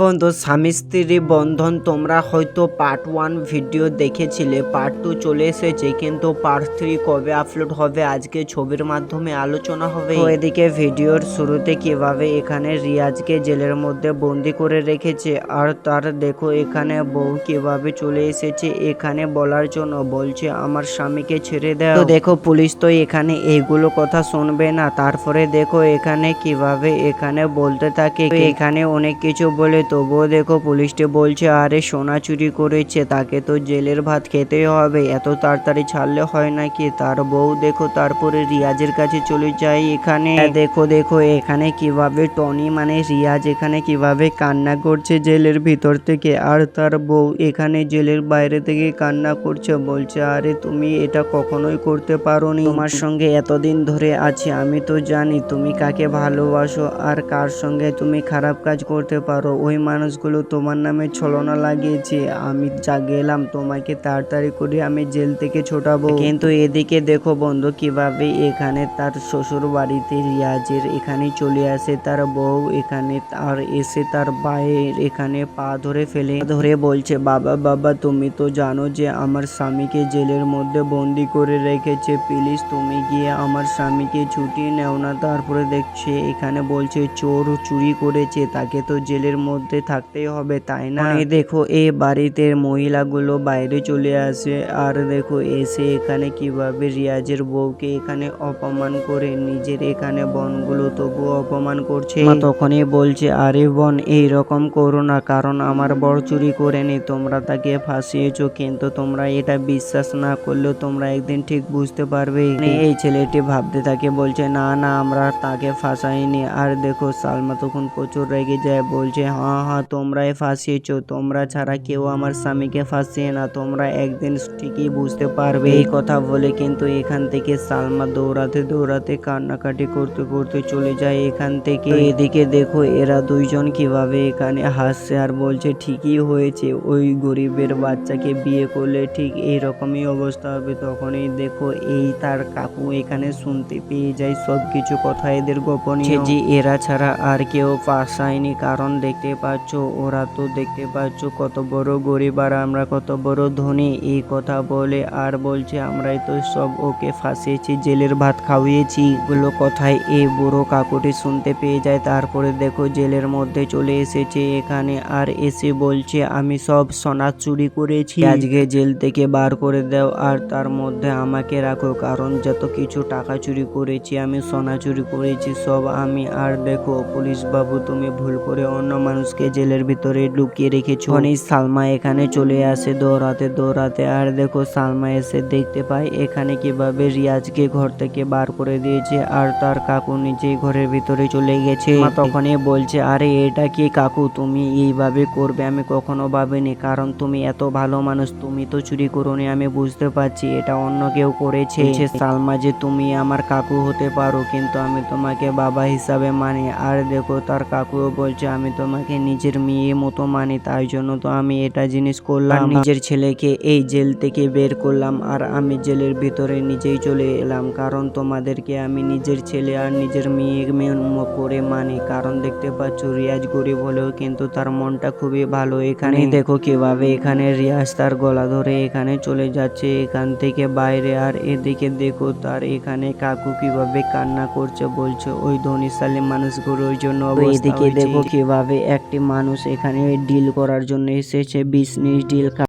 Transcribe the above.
বন্ধু, স্বামী স্ত্রী বন্ধন, তোমরা হয়তো পার্ট ওয়ান ভিডিও দেখেছিলে। পার্ট টু চলে এসেছে, কিন্তু পার্ট থ্রি কবে আপলোড হবে? আজকে ছবির মাধ্যমে আলোচনা হবে। এদিকে ভিডিওর শুরুতে কীভাবে এখানে রিয়াজকে জেলের মধ্যে বন্দি করে রেখেছে? আর তার দেখো, এখানে বউ কীভাবে চলে এসেছে? এখানে বলার জন্য বলছে, আমার স্বামীকে ছেড়ে দাও। তো দেখো, পুলিশ তো এখানে এইগুলো কথা শুনবে না। তারপরে দেখো, এখানে কীভাবে এখানে বলতে থাকে। এখানে অনেক কিছু বলে তবুও দেখো পুলিশটি বলছে, আরে, সোনা চুরি করেছে, তাকে তো জেলের ভাত খেতেই হবে। এত তাড়াতাড়ি ছাড়লে হয় নাকি? তার বউ দেখো, তারপরে রিয়াজের কাছে চলে যায় এখানে। দেখো দেখো, এখানে কীভাবে টনি মানে রিয়াজ এখানে কীভাবে কান্না করছে জেলের ভিতর থেকে। আর তার বউ এখানে জেলের বাইরে থেকে কান্না করছে, বলছে, আরে, তুমি এটা কখনোই করতে পারোনি। তোমার সঙ্গে এতদিন ধরে আছি, আমি তো জানি তুমি কাকে ভালোবাসো, আর কার সঙ্গে তুমি খারাপ কাজ করতে পারো। ওই মানুষগুলো তোমার নামে ছলনা লাগিয়েছে। আমি যা গেলাম তোমাকে তাড়াতাড়ি করে আমি জেল থেকে ছোটাবো। কিন্তু এদিকে দেখো বন্ধু, কীভাবে এখানে তার শ্বশুর বাড়িতে রিয়াজের এখানে চলে আসে, তার বউ এখানে আর এসে তার ভাইয়ের এখানে পা ধরে ফেলে ধরে বলছে, বাবা বাবা, তুমি তো জানো যে আমার স্বামীকে জেলের মধ্যে বন্দি করে রেখেছে, প্লিজ তুমি গিয়ে আমার স্বামীকে ছুটি নেও না। তারপরে দেখছে, এখানে বলছে, চোর চুরি করেছে, তাকে তো জেলের মধ্যে থাকতেই হবে তাই না? এই দেখো এই বাড়িতে মহিলাগুলো বাইরে চলে আসে আর দেখো এসে এখানে কীভাবে রিয়াজের বউকে এখানে অপমান করে নিজের এখানে বনগুলো তবুও অপমান করছে। তখনই বলছে আরে বোন এই রকম করো না কারণ আমার বর চুরি করেনি তোমরা তাকে ফাঁসিয়েছো কিন্তু তোমরা এটা বিশ্বাস না করলেও তোমরা একদিন ঠিক বুঝতে পারবে। মানে এই ছেলেটি ভাবতে থাকে বলছে না না আমরা তাকে ফাঁসাইনি। আর দেখো সালমা তখন প্রচুর রেগে যায় বলছে হ্যাঁ হ্যাঁ তোমরাই ফাঁসিয়েছো। তোমরা ছাড়া কেউ আমার স্বামীকে ফাঁসিয়ে না। তোমরা একদিন ঠিকই বুঝতে পারবে এই কথা বলে কিন্তু এখান থেকে সালমা দৌড়াতে দৌড়াতে কান্নাকাটি করতে করতে চলে যায় এখান থেকে। এদিকে দেখো, এরা দুইজন কীভাবে এখানে হাসছে আর বলছে, ঠিকই হয়েছে, ওই গরিবের বাচ্চাকে বিয়ে করলে ঠিক এইরকমই অবস্থা হবে। তখনই দেখো, এই তার কাকু এখানে শুনতে পেয়ে যায় সব কিছু কথা এদের গোপনীয়। যে এরা ছাড়া আর কেউ ফাঁসায়নি, কারণ দেখতে পাচ্ছ? ওরা তো দেখতে পাচ্ছ কত বড় গরিব আর আমরা কত বড় ধনী। এই কথা বলে আর বলছে, আমরাই তো সব ওকে ফাঁসিয়েছি, জেলের ভাত খাওয়িয়েছি। এগুলো কথায় এই বুড়ো কাকুটি শুনতে পেয়ে যায়। তারপরে দেখো জেলের মধ্যে চলে এসেছে এখানে আর এসে বলছে, আমি সব সোনা চুরি করেছি। আজকে জেল থেকে বার করে দাও আর তার মধ্যে আমাকে রাখো, কারণ যত কিছু টাকা চুরি করেছি, আমি সোনা চুরি করেছি, সব আমি। আর দেখো পুলিশ বাবু তুমি ভুল করে অন্য মানুষকে জেলের ভিতরে লুকিয়ে রেখেছো? অনেক সালমা এখানে চলে আসে দৌড়াতে দৌড়াতে। আর দেখো, সালমা এসে দেখতে পায় এখানে কীভাবে রিয়াজকে ঘর থেকে বার করে দিয়েছে আর তার কাকু নিজেই ঘরের ভিতরে চলে গেছে। তখনই বলছে, আরে, এটা কি কাকু? তুমি এইভাবে করবে? আমি কখনো ভাবিনি। কারণ তুমি এত ভালো মানুষ, তুমি তো চুরি করোনি, আমি বুঝতে পারছি। এটা অন্য কেউ করেছে। সালমা যে, তুমি আমার কাকু হতে পারো, কিন্তু আমি তোমাকে বাবা হিসাবে মানি। আর দেখো, তার কাকুও বলছে, আমি তোমাকে নিজের মেয়ে মতো মানে তাই জন্য তো আমি এটা জিনিস করলাম। নিজের ছেলেকে এই জেল থেকে বের করলাম আর আমি জেলের ভিতরে নিজেই চলে এলাম। কারণ তোমাদেরকে আমি নিজের ছেলে আর নিজের মেয়ে মেয়ে করে মানি। কারণ দেখতে পাচ্ছ রিয়াজ গরিব হলেও কিন্তু তার মনটা খুবই ভালো। এখানে দেখো কীভাবে এখানে রিয়াজ তার গলা ধরে এখানে চলে যাচ্ছে। এখান থেকে বাইরে আর এদিকে দেখো তার এখানে কাকু কীভাবে কান্না করছে বলছে। ওই ধনীশালী মানুষগুলোর জন্য এদিকে দেখো কীভাবে একটি মানুষ এখানে ডিল করার জন্য এসেছে বিজনেস ডিল